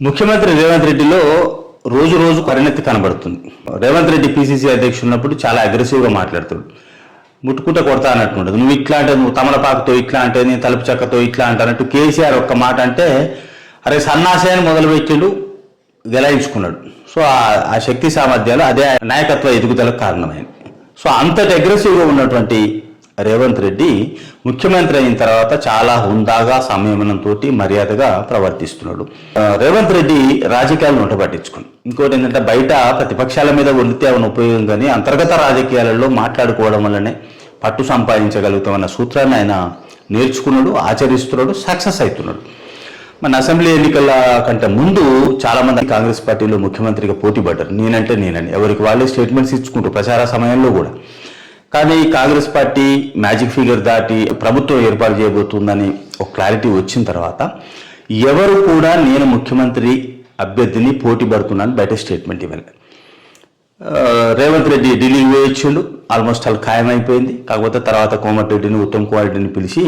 ముఖ్యమంత్రి రేవంత్ రెడ్డిలో రోజు రోజు పరిణతి కనబడుతుంది. రేవంత్ రెడ్డి పిసిసి అధ్యక్షుడు ఉన్నప్పుడు చాలా అగ్రెసివ్గా మాట్లాడుతాడు ముట్టుకుంటే కొడతా అన్నట్టు ఉండదు నువ్వు ఇట్లా అంటే నువ్వు తమలపాకుతో ఇట్లా అంటే నేను తలుపు చెక్కతో ఇట్లా అంటే అన్నట్టు కేసీఆర్ ఒక్క మాట అంటే అరే సన్నాశయాన్ని మొదలుపెట్టిండు గెలాయించుకున్నాడు. సో ఆ- ఆ శక్తి సామర్థ్యాలు అదే నాయకత్వ ఎదుగుదలకు కారణమైంది సో అంతటి అగ్రెసివ్గా ఉన్నటువంటి రేవంత్ రెడ్డి ముఖ్యమంత్రి అయిన తర్వాత చాలా హుందాగా సంయమనంతో మర్యాదగా ప్రవర్తిస్తున్నాడు. రేవంత్ రెడ్డి రాజకీయాలను నోట పట్టించుకుని ఇంకోటి ఏంటంటే బయట ప్రతిపక్షాల మీద వండితే అవన్న ఉపయోగం కానీ అంతర్గత రాజకీయాలలో మాట్లాడుకోవడం వల్లనే పట్టు సంపాదించగలుగుతామన్న సూత్రాన్ని ఆయన నేర్చుకున్నాడు ఆచరిస్తున్నాడు సక్సెస్ అవుతున్నాడు. మన అసెంబ్లీ ఎన్నికల కంటే ముందు చాలామంది కాంగ్రెస్ పార్టీలో ముఖ్యమంత్రిగా పోటీ పడ్డారు. నేనంటే నేనని. ఎవరికి వాళ్ళే స్టేట్మెంట్స్ ఇచ్చుకుంటూ ప్రచార సమయంలో కూడా. కానీ కాంగ్రెస్ పార్టీ మ్యాజిక్ ఫిగర్ దాటి ప్రభుత్వం ఏర్పాటు చేయబోతుందని ఒక క్లారిటీ వచ్చిన తర్వాత ఎవరు కూడా నేను ముఖ్యమంత్రి అభ్యర్థిని పోటీ పడుతున్నాను బయట స్టేట్మెంట్ ఇవ్వాలి. రేవంత్ రెడ్డి ఢిల్లీకి వేయించిండు ఆల్మోస్ట్ ఆల్ ఖాయమైపోయింది. కాకపోతే తర్వాత కోమటిరెడ్డిని ఉత్తమ్ కుమార్ రెడ్డిని పిలిచి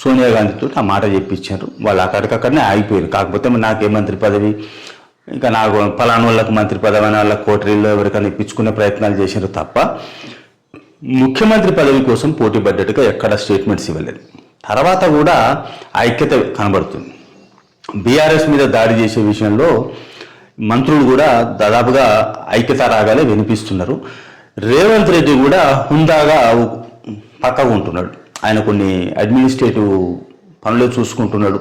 సోనియా గాంధీతో ఆ మాట చెప్పించారు. వాళ్ళు అక్కడికక్కడనే ఆగిపోయారు. కాకపోతే నాకే మంత్రి పదవి ఇంకా నాకు పలానా వాళ్ళకి మంత్రి పదవి అని కోటరీలో ఎవరికైనా ఇప్పించుకునే ప్రయత్నాలు చేశారు తప్ప ముఖ్యమంత్రి పదవి కోసం పోటీ పడ్డట్టుగా ఎక్కడ స్టేట్మెంట్స్ ఇవ్వలేదు. తర్వాత కూడా ఐక్యత కనబడుతుంది. బీఆర్ఎస్ మీద దాడి చేసే విషయంలో మంత్రులు కూడా దాదాపుగా ఐక్యత రాగాలే వినిపిస్తున్నారు. రేవంత్ రెడ్డి కూడా హుందాగా పక్కగా ఉంటున్నాడు. ఆయన కొన్ని అడ్మినిస్ట్రేటివ్ పనులు చూసుకుంటున్నాడు.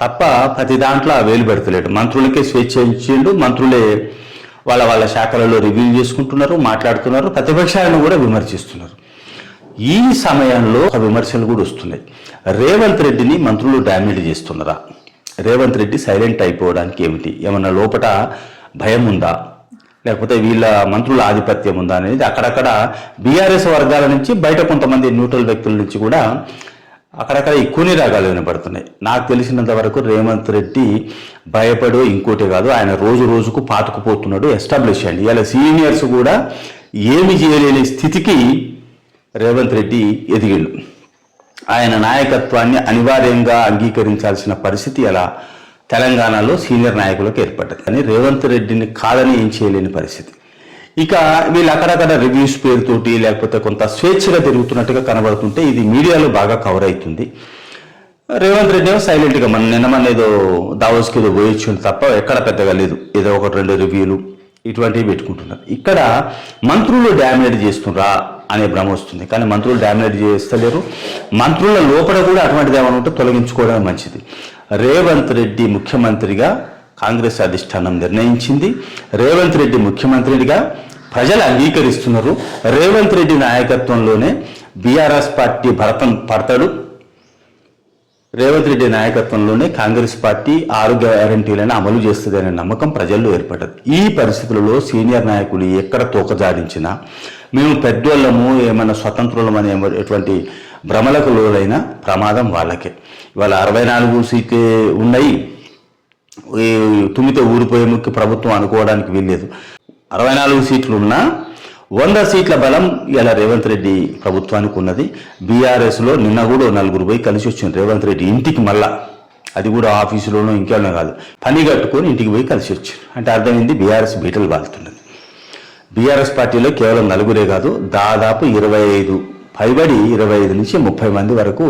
తప్ప ప్రతి దాంట్లో వేలు పెడతలేడు. మంత్రులకే స్వేచ్ఛ ఇచ్చిండు మంత్రులే వాళ్ళ వాళ్ళ శాఖలలో రివ్యూ చేసుకుంటున్నారు మాట్లాడుతున్నారు ప్రతిపక్షాలను కూడా విమర్శిస్తున్నారు. ఈ సమయంలో ఒక విమర్శలు కూడా వస్తున్నాయి. రేవంత్ రెడ్డిని మంత్రులు డ్యామేజ్ చేస్తున్నారా? రేవంత్ రెడ్డి సైలెంట్ అయిపోవడానికి ఏమిటి? ఏమన్నా లోపట భయం ఉందా? లేకపోతే వీళ్ళ మంత్రుల ఆధిపత్యం ఉందా అనేది అక్కడక్కడ బీఆర్ఎస్ వర్గాల నుంచి బయట కొంతమంది న్యూట్రల్ వ్యక్తుల నుంచి కూడా అక్కడక్కడ ఎక్కువనే రాగాలు వినపడుతున్నాయి. నాకు తెలిసినంత వరకు రేవంత్ రెడ్డి భయపడో ఇంకోటి కాదు ఆయన రోజు రోజుకు పాతుకుపోతున్నాడు ఎస్టాబ్లిష్ అయ్యండి ఇలా సీనియర్స్ కూడా ఏమి చేయలేని స్థితికి రేవంత్ రెడ్డి ఎదిగిండు. ఆయన నాయకత్వాన్ని అనివార్యంగా అంగీకరించాల్సిన పరిస్థితి అలా తెలంగాణలో సీనియర్ నాయకులకు ఏర్పడ్డది. కానీ రేవంత్ రెడ్డిని కాదని ఏం చేయలేని పరిస్థితి. ఇక వీళ్ళు అక్కడక్కడ రివ్యూస్ పేరుతోటి లేకపోతే కొంత స్వేచ్ఛగా తిరుగుతున్నట్టుగా కనబడుతుంటే ఇది మీడియాలో బాగా కవర్ అవుతుంది. రేవంత్ రెడ్డి ఏమో సైలెంట్గా మన నిన్న మన ఏదో దావోస్కి ఏదో పోయొచ్చింది తప్ప ఎక్కడ పెద్దగా లేదు. ఏదో ఒకటి రెండు రివ్యూలు ఇటువంటివి పెట్టుకుంటున్నారు. ఇక్కడ మంత్రులు డామినేట్ చేస్తున్నారా అనే భ్రమ వస్తుంది. కానీ మంత్రులు డామినేట్ చేస్తలేరు. మంత్రుల లోపల కూడా అటువంటిది ఏమైనా ఉంటే తొలగించుకోవడం మంచిది. రేవంత్ రెడ్డి ముఖ్యమంత్రిగా కాంగ్రెస్ అధిష్టానం నిర్ణయించింది. రేవంత్ రెడ్డి ముఖ్యమంత్రిగా ప్రజలు అంగీకరిస్తున్నారు. రేవంత్ రెడ్డి నాయకత్వంలోనే బీఆర్ఎస్ పార్టీ భరతం పడతాడు. రేవంత్ రెడ్డి నాయకత్వంలోనే కాంగ్రెస్ పార్టీ ఆరు గ్యారంటీలను అమలు చేస్తుంది అనే నమ్మకం ప్రజల్లో ఏర్పడ్డది. ఈ పరిస్థితులలో సీనియర్ నాయకులు ఎక్కడ తోకజాడించినా మేము పెద్దోళ్ళము ఏమైనా స్వతంత్రులం అనే ఎటువంటి భ్రమలకు లోలైన ప్రమాదం వాళ్ళకే. ఇవాళ అరవై నాలుగు సీట్లు ఉన్నాయి. తుమ్మితే ఊరిపోయే ముఖ్య ప్రభుత్వం అనుకోవడానికి వీల్లేదు. అరవై నాలుగు సీట్లు ఉన్నా వంద సీట్ల బలం ఇలా రేవంత్ రెడ్డి ప్రభుత్వానికి ఉన్నది. బీఆర్ఎస్లో నిన్న కూడా నలుగురు పోయి కలిసి వచ్చింది రేవంత్ రెడ్డి ఇంటికి మళ్ళా. అది కూడా ఆఫీసులోనూ ఇంకేమో కాదు. పని కట్టుకొని ఇంటికి పోయి కలిసి వచ్చారు. అంటే అర్థమైంది బీఆర్ఎస్ బీటలు వాళ్తున్నది బీఆర్ఎస్ పార్టీలో కేవలం నలుగురే కాదు దాదాపు ఇరవై ఐదు పైబడి ఇరవై ఐదు నుంచి ముప్పై మంది వరకు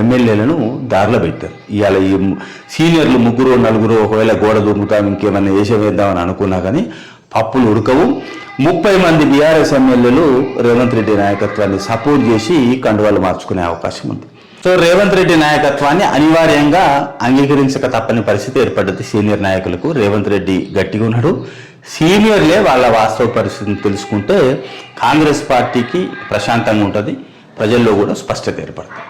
ఎమ్మెల్యేలను దారిలో పెట్టారు. ఇవాళ ఈ సీనియర్లు ముగ్గురు నలుగురు ఒకవేళ గోడ దూకుతాం ఇంకేమన్నా వేసే వేద్దామని అనుకున్నా కానీ పప్పులు ఉడకవు. ముప్పై మంది బీఆర్ఎస్ ఎమ్మెల్యేలు రేవంత్ రెడ్డి నాయకత్వాన్ని సపోర్ట్ చేసి కండువాలు మార్చుకునే అవకాశం ఉంది. సో రేవంత్ రెడ్డి నాయకత్వాన్ని అనివార్యంగా అంగీకరించక తప్పని పరిస్థితి ఏర్పడ్డది సీనియర్ నాయకులకు. రేవంత్ రెడ్డి గట్టిగా ఉన్నాడు. సీనియర్లే వాళ్ళ వాస్తవ పరిస్థితిని తెలుసుకుంటే కాంగ్రెస్ పార్టీకి ప్రశాంతంగా ఉంటుంది ప్రజల్లో కూడా స్పష్టత ఏర్పడుతుంది.